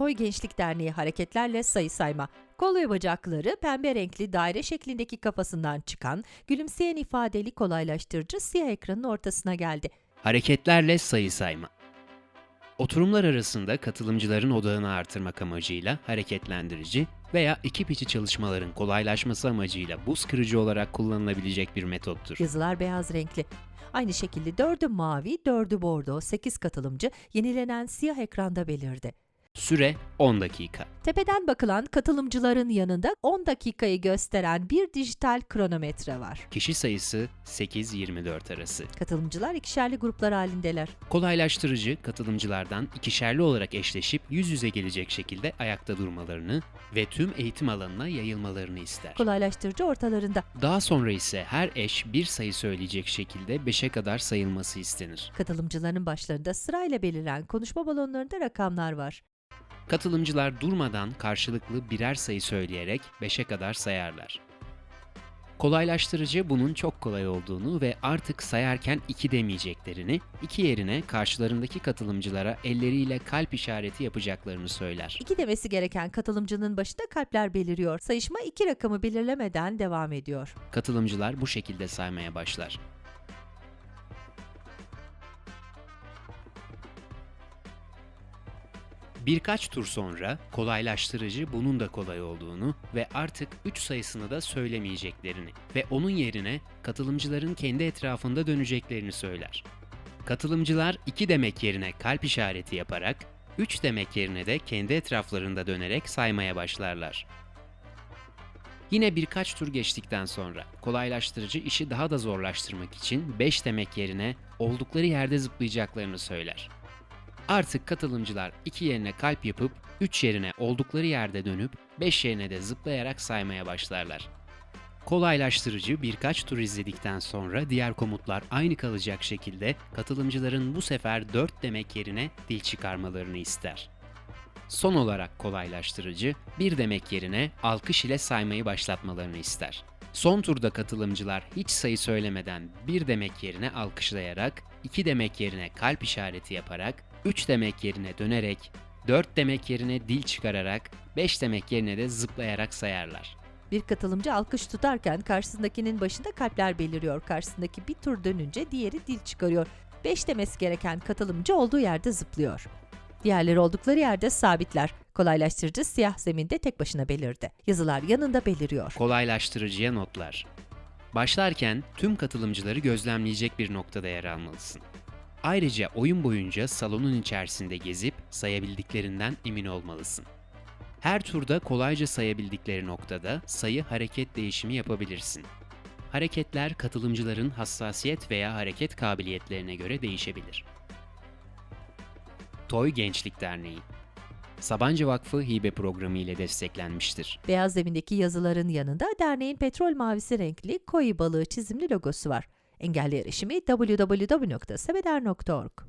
Toy Gençlik Derneği hareketlerle sayı sayma. Kol ve bacakları pembe renkli daire şeklindeki kafasından çıkan gülümseyen ifadeli kolaylaştırıcı siyah ekranın ortasına geldi. Hareketlerle sayı sayma. Oturumlar arasında katılımcıların odağını artırmak amacıyla hareketlendirici veya ekip içi çalışmaların kolaylaşması amacıyla buz kırıcı olarak kullanılabilecek bir metottur. Yazılar beyaz renkli. Aynı şekilde dördü mavi, dördü bordo, 8 katılımcı yenilenen siyah ekranda belirdi. Süre 10 dakika. Tepeden bakılan katılımcıların yanında 10 dakikayı gösteren bir dijital kronometre var. Kişi sayısı 8-24 arası. Katılımcılar ikişerli gruplar halindeler. Kolaylaştırıcı katılımcılardan ikişerli olarak eşleşip yüz yüze gelecek şekilde ayakta durmalarını ve tüm eğitim alanına yayılmalarını ister. Kolaylaştırıcı ortalarında. Daha sonra ise her eş bir sayı söyleyecek şekilde 5'e kadar sayılması istenir. Katılımcıların başlarında sırayla belirlen konuşma balonlarında rakamlar var. Katılımcılar durmadan karşılıklı birer sayı söyleyerek 5'e kadar sayarlar. Kolaylaştırıcı bunun çok kolay olduğunu ve artık sayarken 2 demeyeceklerini, 2 yerine karşılarındaki katılımcılara elleriyle kalp işareti yapacaklarını söyler. İki demesi gereken katılımcının başında kalpler beliriyor. Sayışma iki rakamı belirlemeden devam ediyor. Katılımcılar bu şekilde saymaya başlar. Birkaç tur sonra kolaylaştırıcı bunun da kolay olduğunu ve artık 3 sayısını da söylemeyeceklerini ve onun yerine katılımcıların kendi etrafında döneceklerini söyler. Katılımcılar 2 demek yerine kalp işareti yaparak, 3 demek yerine de kendi etraflarında dönerek saymaya başlarlar. Yine birkaç tur geçtikten sonra kolaylaştırıcı işi daha da zorlaştırmak için 5 demek yerine oldukları yerde zıplayacaklarını söyler. Artık katılımcılar 2 yerine kalp yapıp 3 yerine oldukları yerde dönüp 5 yerine de zıplayarak saymaya başlarlar. Kolaylaştırıcı birkaç tur izledikten sonra diğer komutlar aynı kalacak şekilde katılımcıların bu sefer 4 demek yerine dil çıkarmalarını ister. Son olarak kolaylaştırıcı bir demek yerine alkış ile saymayı başlatmalarını ister. Son turda katılımcılar hiç sayı söylemeden bir demek yerine alkışlayarak, iki demek yerine kalp işareti yaparak, üç demek yerine dönerek, dört demek yerine dil çıkararak, beş demek yerine de zıplayarak sayarlar. Bir katılımcı alkış tutarken karşısındakinin başında kalpler beliriyor. Karşısındaki bir tur dönünce diğeri dil çıkarıyor. 5 demesi gereken katılımcı olduğu yerde zıplıyor. Diğerleri oldukları yerde sabitler. Kolaylaştırıcı siyah zeminde tek başına belirdi. Yazılar yanında beliriyor. Kolaylaştırıcıya notlar. Başlarken tüm katılımcıları gözlemleyecek bir noktada yer almalısın. Ayrıca oyun boyunca salonun içerisinde gezip sayabildiklerinden emin olmalısın. Her turda kolayca sayabildikleri noktada sayı hareket değişimi yapabilirsin. Hareketler katılımcıların hassasiyet veya hareket kabiliyetlerine göre değişebilir. Toy Gençlik Derneği Sabancı Vakfı hibe programı ile desteklenmiştir. Beyaz zemindeki yazıların yanında derneğin petrol mavisi renkli koyu balığı çizimli logosu var. Engelli erişimi www.sebeder.org